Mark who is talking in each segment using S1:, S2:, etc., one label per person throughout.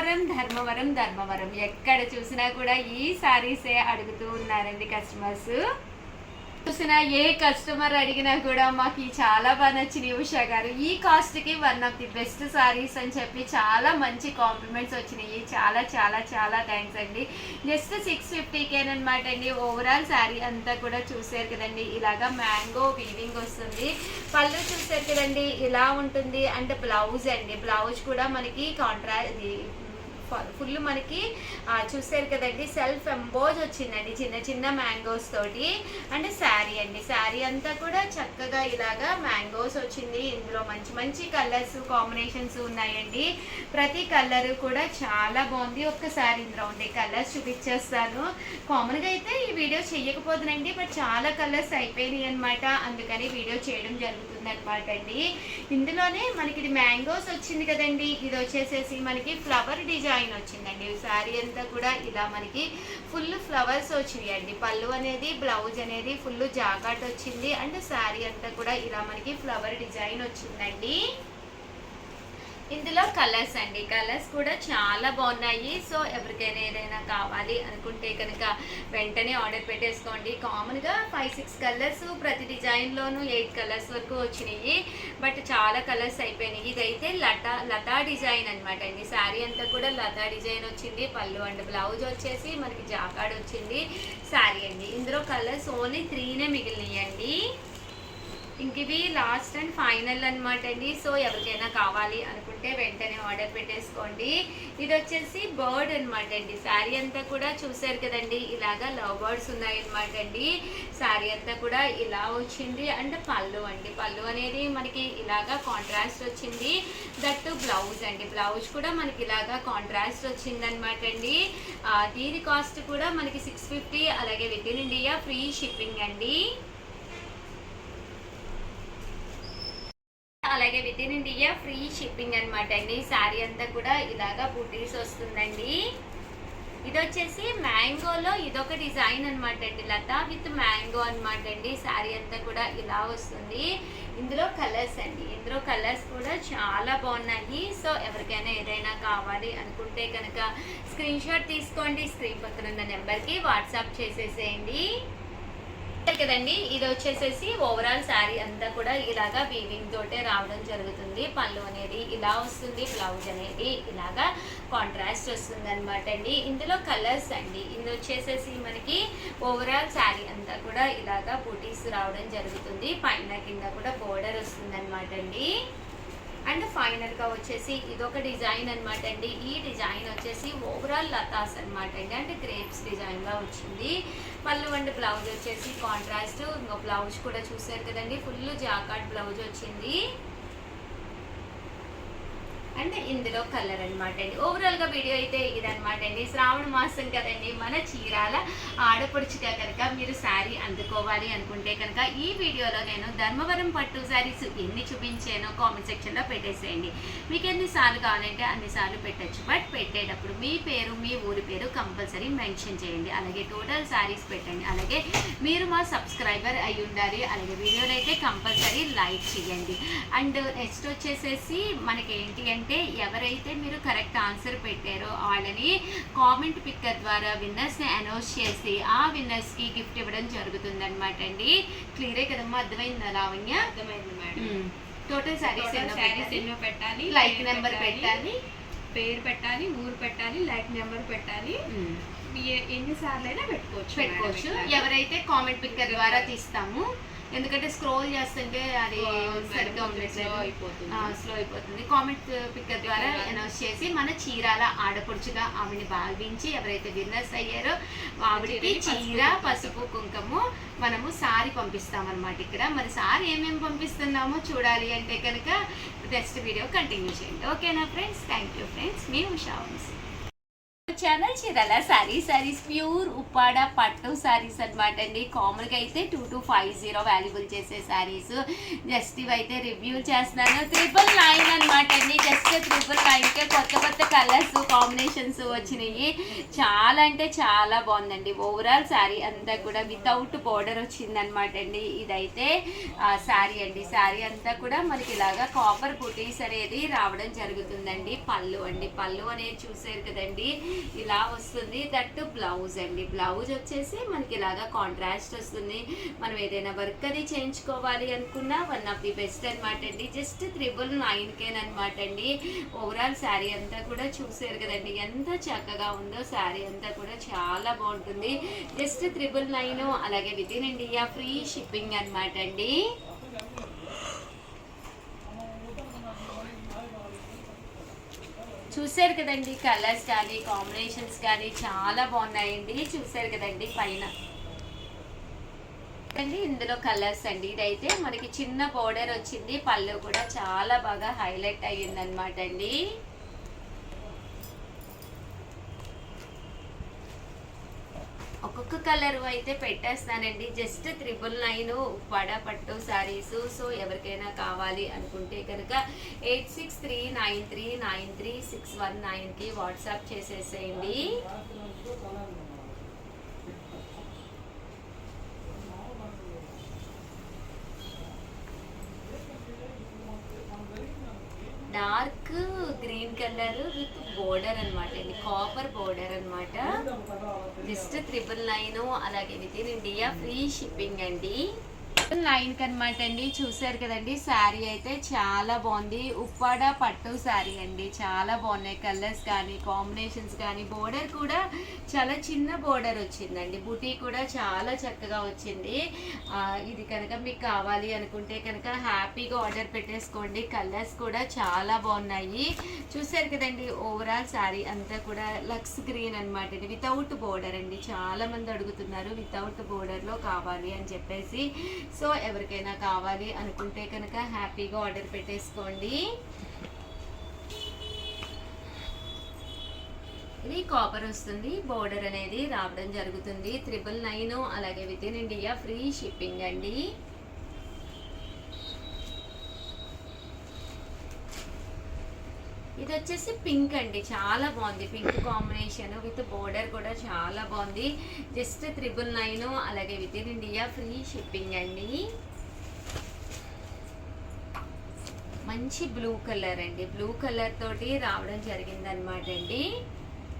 S1: ధర్మవరం ధర్మవరం ధర్మవరం. ఎక్కడ చూసినా కూడా ఈ సారీసే అడుగుతూ ఉన్నారండి కస్టమర్స్ చూసిన ఏ కస్టమర్ అడిగినా కూడా మాకు చాలా బాగా నచ్చింది ఉషా గారు. ఈ కాస్ట్కి one of the best saris అని చెప్పి చాలా మంచి కాంప్లిమెంట్స్ వచ్చినాయి. చాలా చాలా చాలా థ్యాంక్స్ అండి. జస్ట్ సిక్స్ ఫిఫ్టీకేనమాట అండి. ఓవరాల్ శారీ అంతా కూడా చూసారు కదండి. ఇలాగా మ్యాంగో వీవింగ్ వస్తుంది. పళ్ళు చూసారు కదండి. ఇలా ఉంటుంది. అండ్ బ్లౌజ్ అండి. బ్లౌజ్ కూడా మనకి కాంట్రా ఫుల్ మనకి చూసారు కదండి సెల్ఫ్ ఎంబోజ్ వచ్చిందండి చిన్న చిన్న మ్యాంగోస్ తోటి. అండ్ శారీ అండి శారీ అంతా కూడా చక్కగా ఇలాగా మ్యాంగోస్ వచ్చింది. ఇందులో మంచి మంచి కలర్స్ కాంబినేషన్స్ ఉన్నాయండి. ప్రతి కలర్ కూడా చాలా బాగుంది. ఒక్కసారి ఇందులో ఉండే కలర్స్ చూపించేస్తాను. కామన్గా అయితే ఈ వీడియో చేయకపోతున్నాండి బట్ చాలా కలర్స్ అయిపోయినాయి అనమాట అందుకని వీడియో చేయడం జరుగుతుంది అనమాట అండి. ఇందులోనే మనకి ఇది మ్యాంగోస్ వచ్చింది కదండి. ఇది వచ్చేసేసి మనకి ఫ్లవర్ డిజైన్ వచ్చిందండి. శారీ అంతా కూడా ఇలా మనకి ఫుల్ ఫ్లవర్స్ వచ్చినాయండి. పళ్ళు అనేది బ్లౌజ్ అనేది ఫుల్ జాకాట్ వచ్చింది. అండ్ శారీ అంతా కూడా ఇలా మనకి ఫ్లవర్ డిజైన్ వచ్చిందండి. ఇందులో కలర్స్ అండి. కలర్స్ కూడా చాలా బాగున్నాయి. సో ఎవరికైనా ఏదైనా కావాలి అనుకుంటే కనుక వెంటనే ఆర్డర్ పెట్టేసుకోండి. కామన్గా ఫైవ్ సిక్స్ కలర్స్ ప్రతి డిజైన్లోనూ ఎయిట్ కలర్స్ వరకు వచ్చినాయి. బట్ చాలా కలర్స్ అయిపోయినాయి. ఇదైతే లతా లతా డిజైన్ అనమాట అండి. శారీ అంతా కూడా లతా డిజైన్ వచ్చింది. పళ్ళు అండ్ బ్లౌజ్ వచ్చేసి మనకి జాకాడ్ వచ్చింది. శారీ అండి. ఇందులో కలర్స్ ఓన్లీ త్రీనే మిగిలినాయండి. ఇంక ఇవి లాస్ట్ అండ్ ఫైనల్ అనమాట అండి. సో ఎవరికైనా కావాలి అనుకుంటే వెంటనే ఆర్డర్ పెట్టేసుకోండి. ఇది వచ్చేసి బర్డ్ అనమాట అండి. శారీ అంతా కూడా చూసారు కదండి ఇలాగా లవ్ బర్డ్స్ ఉన్నాయన్నమాట అండి. శారీ అంతా కూడా ఇలా వచ్చింది. అండ్ పళ్ళు అండి. పళ్ళు అనేది మనకి ఇలాగా కాంట్రాస్ట్ వచ్చింది. దట్టు బ్లౌజ్ అండి. బ్లౌజ్ కూడా మనకి ఇలాగా కాంట్రాస్ట్ వచ్చింది అనమాట అండి. దీని కాస్ట్ కూడా మనకి సిక్స్ ఫిఫ్టీ అలాగే within India free shipping అండి. అలాగే within India free shipping అనమాట అండి శారీ అంతా కూడా ఇలాగా బుటీస్ వస్తుందండి. ఇది వచ్చేసి మ్యాంగోలో ఇదొక డిజైన్ అనమాట అండి. లత విత్ మ్యాంగో అనమాట అండి. శారీ అంతా కూడా ఇలా వస్తుంది. ఇందులో కలర్స్ అండి. ఇందులో కలర్స్ కూడా చాలా బాగున్నాయి. సో ఎవరికైనా ఏదైనా కావాలి అనుకుంటే కనుక స్క్రీన్ షాట్ తీసుకోండి. స్క్రీన్ పక్కన ఉన్న నెంబర్కి వాట్సాప్ చేసేసేయండి. కదండి. ఇది వచ్చేసేసి ఓవరాల్ శారీ అంతా కూడా ఇలాగా వీవింగ్ తోటే రావడం జరుగుతుంది. పళ్ళు అనేది ఇలా వస్తుంది బ్లౌజ్ అనేది ఇలాగా కాంట్రాస్ట్ వస్తుంది అనమాట అండి. ఇందులో కలర్స్ అండి. ఇది వచ్చేసేసి మనకి ఓవరాల్ శారీ అంతా కూడా ఇలాగా బూటీస్ రావడం జరుగుతుంది. పైన కింద కూడా బోర్డర్ వస్తుంది అనమాట అండి. అండ్ ఫైనల్గా వచ్చేసి ఇదొక డిజైన్ అనమాట అండి. ఈ డిజైన్ వచ్చేసి ఓవరాల్ లతాస్ అనమాట అండి. అంటే గ్రేప్స్ డిజైన్గా వచ్చింది. పళ్ళు అండ్ బ్లౌజ్ వచ్చేసి కాంట్రాస్ట్ ఇంకో బ్లౌజ్ కూడా చూసారు కదండి. ఫుల్ జాకాట్ బ్లౌజ్ వచ్చింది. అండ్ ఇందులో కలర్ అనమాట అండి. ఓవరాల్గా వీడియో అయితే ఇదనమాట అండి. శ్రావణ మాసం కదండి మన చీరాల ఆడపడుచుగా కనుక మీరు శారీ అందుకోవాలి అనుకుంటే కనుక ఈ వీడియోలో నేను ధర్మవరం పట్టు శారీస్ ఎన్ని చూపించానో కామెంట్ సెక్షన్లో పెట్టేసేయండి. మీకు ఎన్నిసార్లు కావాలంటే అన్నిసార్లు పెట్టచ్చు. బట్ పెట్టేటప్పుడు మీ పేరు మీ ఊరి పేరు కంపల్సరీ మెన్షన్ చేయండి. అలాగే టోటల్ శారీస్ పెట్టండి. అలాగే మీరు మా సబ్స్క్రైబర్ అయి ఉండాలి. అలాగే వీడియోని అయితే కంపల్సరీ లైక్ చేయండి. అండ్ నెక్స్ట్ వచ్చేసేసి మనకి ఏంటి అంటే ఎవరైతే మీరు కరెక్ట్ ఆన్సర్ పెట్టారో వాళ్ళని కామెంట్ పిక్కర్ ద్వారా విన్నర్స్ని అనౌన్స్ చేసి ఆ విన్నర్స్కి గిఫ్ట్ ఇవ్వడం జరుగుతుంది అనమాట అండి. క్లియరే కదమ్మా? అర్థమైందా లావణ్య?
S2: అర్థమైంది madam.
S1: Total saris
S2: total saris ఎన్నో పెట్టాలి.
S1: లైక్ నెంబర్ పెట్టాలి
S2: పేరు పెట్టాలి ఊరు పెట్టాలి లైక్ నెంబర్ పెట్టాలి. ఎన్నిసార్లు అయినా పెట్టుకోవచ్చు
S1: పెట్టుకోవచ్చు. ఎవరైతే కామెంట్ పిక్కర్ ద్వారా తీస్తాము ఎందుకంటే స్క్రోల్ చేస్తుంటే అది సరిగ్గా ఉండట్లేదు.
S2: అయిపోతుంది.
S1: స్లో అయిపోతుంది. కామెంట్ పిక్కర్ ద్వారా. అనౌన్స్ చేసి మన చీరాల ఆడపడుచుగా ఆవిడని భావించి ఎవరైతే విన్నర్స్ అయ్యారో ఆవిడకి చీర. పసుపు కుంకుమ మనము సారీ పంపిస్తాం అనమాట ఇక్కడ. మరి సారీ ఏమేమి పంపిస్తున్నామో చూడాలి అంటే కనుక నెక్స్ట్ వీడియో కంటిన్యూ చేయండి. ఓకేనా ఫ్రెండ్స్ థ్యాంక్ యూ ఫ్రెండ్స్ మీ ఉషా వంశీ. ఛానల్ చీరల? సారీ సారీస్ ప్యూర్ ఉప్పాడ పట్టు సారీస్ అనమాట అండి. కామన్గా అయితే two two five zero valuable చేసే సారీస్ జస్ట్ ఇవైతే రివ్యూ చేస్తున్నాను. ట్రిపుల్ నైన్ అనమాట అండి. జస్ట్ ట్రిపుల్ నైన్కే కొత్త కొత్త కలర్స్ కాంబినేషన్స్ వచ్చినాయి. చాలా అంటే చాలా బాగుందండి. ఓవరాల్ శారీ అంతా కూడా వితౌట్ బోర్డర్ వచ్చిందనమాట అండి. ఇదైతే శారీ అండి. శారీ అంతా కూడా మనకి ఇలాగా కాపర్ బుటీస్ అనేది రావడం జరుగుతుందండి. పళ్ళు అండి. పళ్ళు అనేది చూసారు కదండి. ఇలా వస్తుంది. దట్ బ్లౌజ్ అండి. బ్లౌజ్ వచ్చేసి మనకి ఇలాగా కాంట్రాస్ట్ వస్తుంది. మనం ఏదైనా వర్క్ అది చేయించుకోవాలి అనుకున్నా వన్ ఆఫ్ ది బెస్ట్ అనమాట అండి. జస్ట్ త్రిబుల్ నైన్ కేన్ అనమాట అండి. ఓవరాల్ శారీ అంతా కూడా చూసారు కదండి. ఎంత చక్కగా ఉందో శారీ అంతా కూడా చాలా బాగుంటుంది. జస్ట్ త్రిబుల్ నైన్ అలాగే within India free shipping అనమాట అండి. చూసారు కదండి కలర్స్ కానీ కాంబినేషన్స్ కానీ చాలా బాగున్నాయండి. చూసారు కదండి పైన. అండి ఇందులో కలర్స్ అండి. ఇదైతే మనకి చిన్న బోర్డర్ వచ్చింది. పళ్ళు కూడా చాలా బాగా హైలైట్ అయ్యిందనమాట అండి. ఒక్కొక్క కలర్ అయితే పెట్టేస్తానండి. జస్ట్ త్రిబుల్ నైన్ పడ పట్టు శారీస్ సో ఎవరికైనా కావాలి అనుకుంటే కనుక eight six three nine three nine three six one నైన్కి వాట్సాప్ చేసేసేయండి. Dark green colour with border అనమాట ఇది. కాపర్ బోర్డర్ అన్నమాట. జస్ట్ త్రిబుల్ నైన్ అలాగే within India free shipping అండి. లైన్ అనమాట అండి. చూసారు కదండి శారీ అయితే చాలా బాగుంది. ఉప్పాడ పట్టు శారీ అండి. చాలా బాగున్నాయి కలర్స్ కానీ కాంబినేషన్స్ కానీ. బోర్డర్ కూడా చాలా చిన్న బోర్డర్ వచ్చిందండి. బుటీ కూడా చాలా చక్కగా వచ్చింది. ఇది కనుక మీకు కావాలి అనుకుంటే కనుక హ్యాపీగా ఆర్డర్ పెట్టేసుకోండి. కలర్స్ కూడా చాలా బాగున్నాయి. చూసారు కదండి ఓవరాల్ శారీ అంతా కూడా లక్స్ గ్రీన్ అనమాట అండి. వితౌట్ బోర్డర్ అండి. చాలా మంది అడుగుతున్నారు వితౌట్ బోర్డర్లో కావాలి అని చెప్పేసి. సో ఎవరికైనా కావాలి అనుకుంటే కనుక హ్యాపీగా ఆర్డర్ పెట్టేసుకోండి. ఇది కాపర్ వస్తుంది. బోర్డర్ అనేది రావడం జరుగుతుంది. త్రిబుల్ నైన్ అలాగే within India free shipping అండి. ఇది వచ్చేసి పింక్ అండి. చాలా బాగుంది. పింక్ కాంబినేషన్ విత్ బోర్డర్ కూడా చాలా బాగుంది. జస్ట్ త్రిబుల్ నైన్ అలాగే within India free shipping అండి. మంచి బ్లూ కలర్ అండి. బ్లూ కలర్ తోటి రావడం జరిగిందనమాట అండి.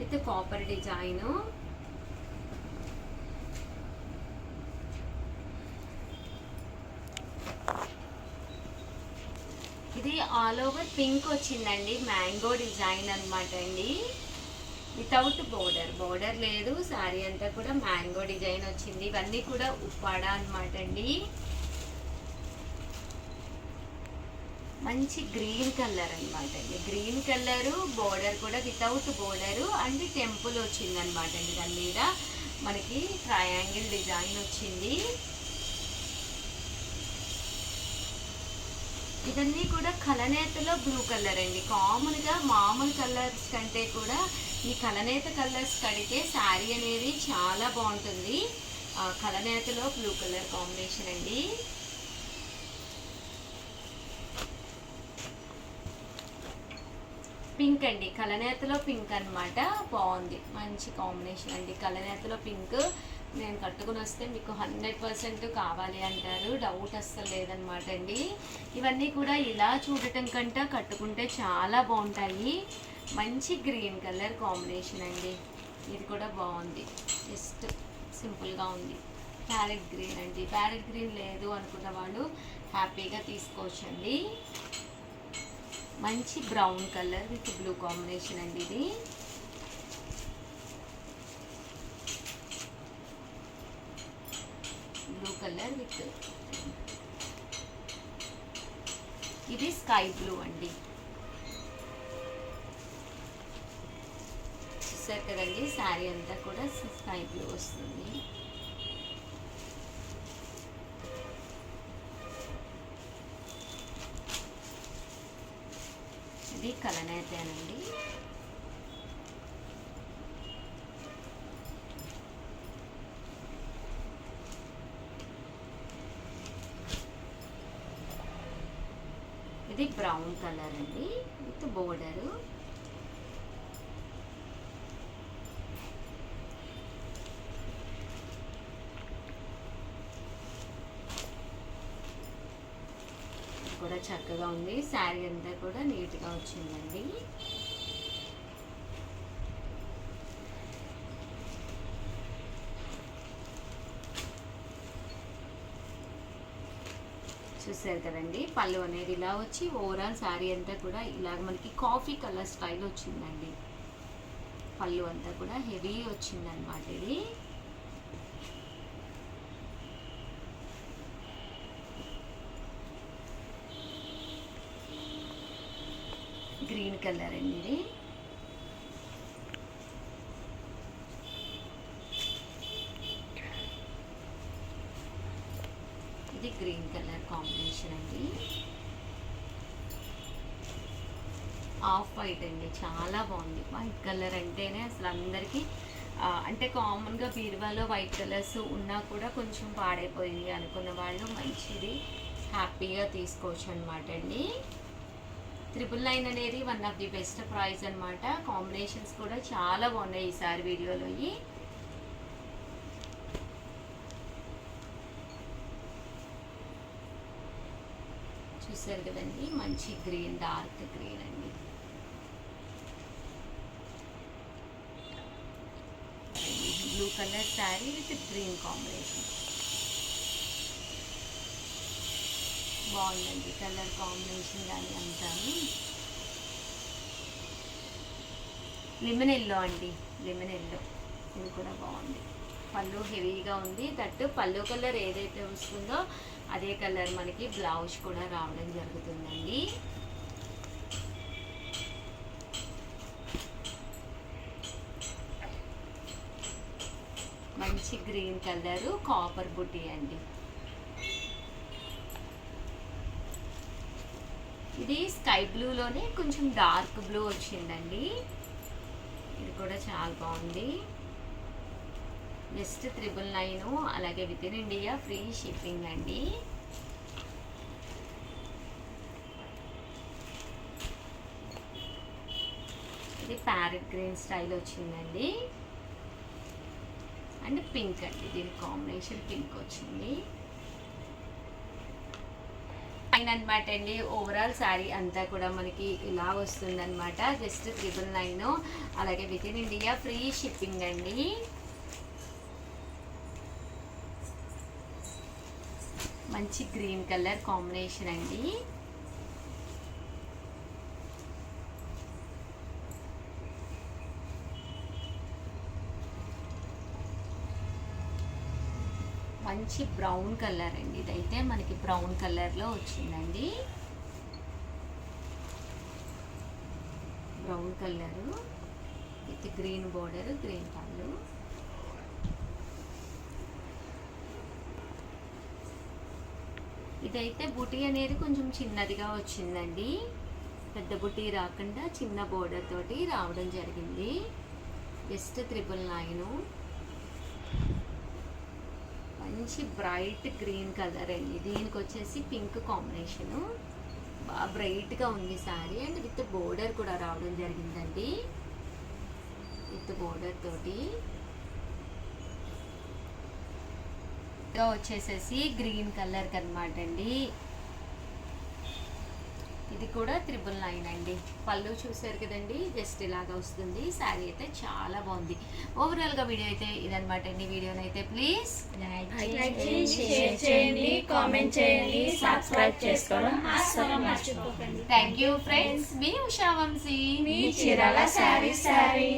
S1: విత్ కాపర్ డిజైన్ ఇది ఆల్ ఓవర్ పింక్ వచ్చిందండి మ్యాంగో డిజైన్ అనమాట అండి. వితౌట్ బోర్డర్ బోర్డర్ లేదు శారీ అంతా కూడా మ్యాంగో డిజైన్ వచ్చింది. ఇవన్నీ కూడా ఉప్పాడ అనమాట అండి. మంచి గ్రీన్ కలర్ అనమాట అండి. గ్రీన్ కలర్ బోర్డర్ కూడా వితౌట్ బోర్డరు అండ్ టెంపుల్ వచ్చింది అనమాట అండి దాని మీద. మనకి ట్రయాంగిల్ డిజైన్ వచ్చింది. ఇవన్నీ కూడా కలనేతలో బ్లూ కలర్ అండి. కామన్గా మామూలు కలర్స్ కంటే కూడా ఈ కలనేత కలర్స్ కడితే శారీ అనేది చాలా బాగుంటుంది. ఆ కలనేతలో బ్లూ కలర్ కాంబినేషన్ అండి. పింక్ అండి. కలనేతలో పింక్ అన్నమాట. బాగుంది. మంచి కాంబినేషన్ అండి. కలనేతలో పింక్ నేను కట్టుకుని వస్తే మీకు హండ్రెడ్ పర్సెంట్ కావాలి అంటారు. డౌట్ అస్సలు లేదనమాట అండి. ఇవన్నీ కూడా ఇలా చూడటం కంటే కట్టుకుంటే చాలా బాగుంటాయి. మంచి గ్రీన్ కలర్ కాంబినేషన్ అండి. ఇది కూడా బాగుంది. జస్ట్ సింపుల్గా ఉంది. ప్యారెట్ గ్రీన్ అండి. ప్యారెట్ గ్రీన్ లేదు అనుకున్న వాళ్ళు హ్యాపీగా తీసుకోవచ్చండి. మంచి brown colour with blue combination అండి ఇది బ్లూ కలర్ విత్ ఇది స్కై బ్లూ అండి. చూసారు కదండి శారీ అంతా కూడా స్కై బ్లూ వస్తుంది. ఇది కలనేతేనండి ఇది బ్రౌన్ కలర్ అండి విత్ బోర్డరు. కూడా చక్కగా ఉంది. శారీ అంతా కూడా నీట్గా వచ్చిందండి. చూసారు కదండి. పళ్ళు అనేది ఇలా వచ్చి ఓవరాల్ శారీ అంతా కూడా ఇలా మనకి కాఫీ కలర్ స్టైల్ వచ్చిందండి. పళ్ళు అంతా కూడా హెవీ వచ్చిందనమాట ఇది. గ్రీన్ కలర్ అండి ఇది. ఇది గ్రీన్ కలర్ కాంబినేషన్ అండి. ఆఫ్ వైట్ అండి చాలా బాగుంది. వైట్ కలర్ అంటేనే అసలు అందరికీ అంటే కామన్గా బీరువాలో వైట్ కలర్స్ ఉన్నా కూడా కొంచెం పాడైపోయింది అనుకున్న వాళ్ళు మంచిది. హ్యాపీగా తీసుకోవచ్చు అనమాట అండి. త్రిపుల్ నైన్ అనేది one of the best price అనమాట కాంబినేషన్స్ కూడా చాలా బాగున్నాయి ఈసారి వీడియోలో. ఇవి. కదండి. మంచి గ్రీన్ డార్క్ గ్రీన్ అండి. Blue colour sari with green combination బాగుందండి కలర్ కాంబినేషన్ కానీ అంతాను లెమన్ ఎల్లో అండి. లెమన్ ఎల్లో ఇది కూడా బాగుంది. పళ్ళు హెవీగా ఉంది. దట్టు పళ్ళు కలర్ ఏదైతే వస్తుందో అదే కలర్ మనకి బ్లౌజ్ కూడా రావడం జరుగుతుందండి. మంచి గ్రీన్ కలర్ కాపర్ బుట్టి అండి. ఇది స్కై బ్లూలోనే కొంచెం డార్క్ బ్లూ వచ్చిందండి. ఇది కూడా చాలా బాగుంది. జస్ట్ త్రిబుల్ నైన్ అలాగే within India free shipping అండి. ఇది ప్యారెట్ గ్రీన్ స్టైల్ వచ్చిందండి. అండ్ పింక్ అండి దీని కాంబినేషన్ పింక్ వచ్చింది. ఫైన్ అనమాట అండి. ఓవరాల్ శారీ అంతా కూడా మనకి ఇలా వస్తుందన్నమాట. జస్ట్ త్రిబుల్ నైన్ అలాగే within India free shipping అండి. మంచి గ్రీన్ కలర్ కాంబినేషన్ అండి. మంచి బ్రౌన్ కలర్ అండి. ఇదైతే మనకి బ్రౌన్ కలర్లో వచ్చిందండి. Brown colour with green border green పళ్ళు. ఇదైతే బుటీ అనేది కొంచెం చిన్నదిగా వచ్చిందండి. పెద్ద బుటీ రాకుండా చిన్న బోర్డర్ తోటి రావడం జరిగింది. జస్ట్ త్రిబుల్ నైన్ మంచి బ్రైట్ గ్రీన్ కలర్ అండి. దీనికి వచ్చేసి పింక్ కాంబినేషను బాగా బ్రైట్గా ఉంది సారీ అండ్ విత్ బోర్డర్ కూడా రావడం జరిగిందండి. విత్ బోర్డర్ తోటి. ఇంకా వచ్చేసేసి గ్రీన్ కలర్ అనమాట అండి. ఇది కూడా త్రిబుల్ నైన్ అండి. పళ్ళు చూసారు కదండి జస్ట్ ఇలాగా వస్తుంది. శారీ అయితే చాలా బాగుంది. ఓవరాల్గా వీడియో అయితే ఇదనమాట అండి. వీడియోని అయితే ప్లీజ్
S3: లైక్ చేయండి షేర్ చేయండి కామెంట్ చేయండి సబ్స్క్రైబ్ చేసుకోవడం అస్సలు మర్చిపోకండి.
S1: థ్యాంక్ యూ ఫ్రెండ్స్ మీ ఉషా వంశీ.
S3: మీ చీరాల శారీ శారీ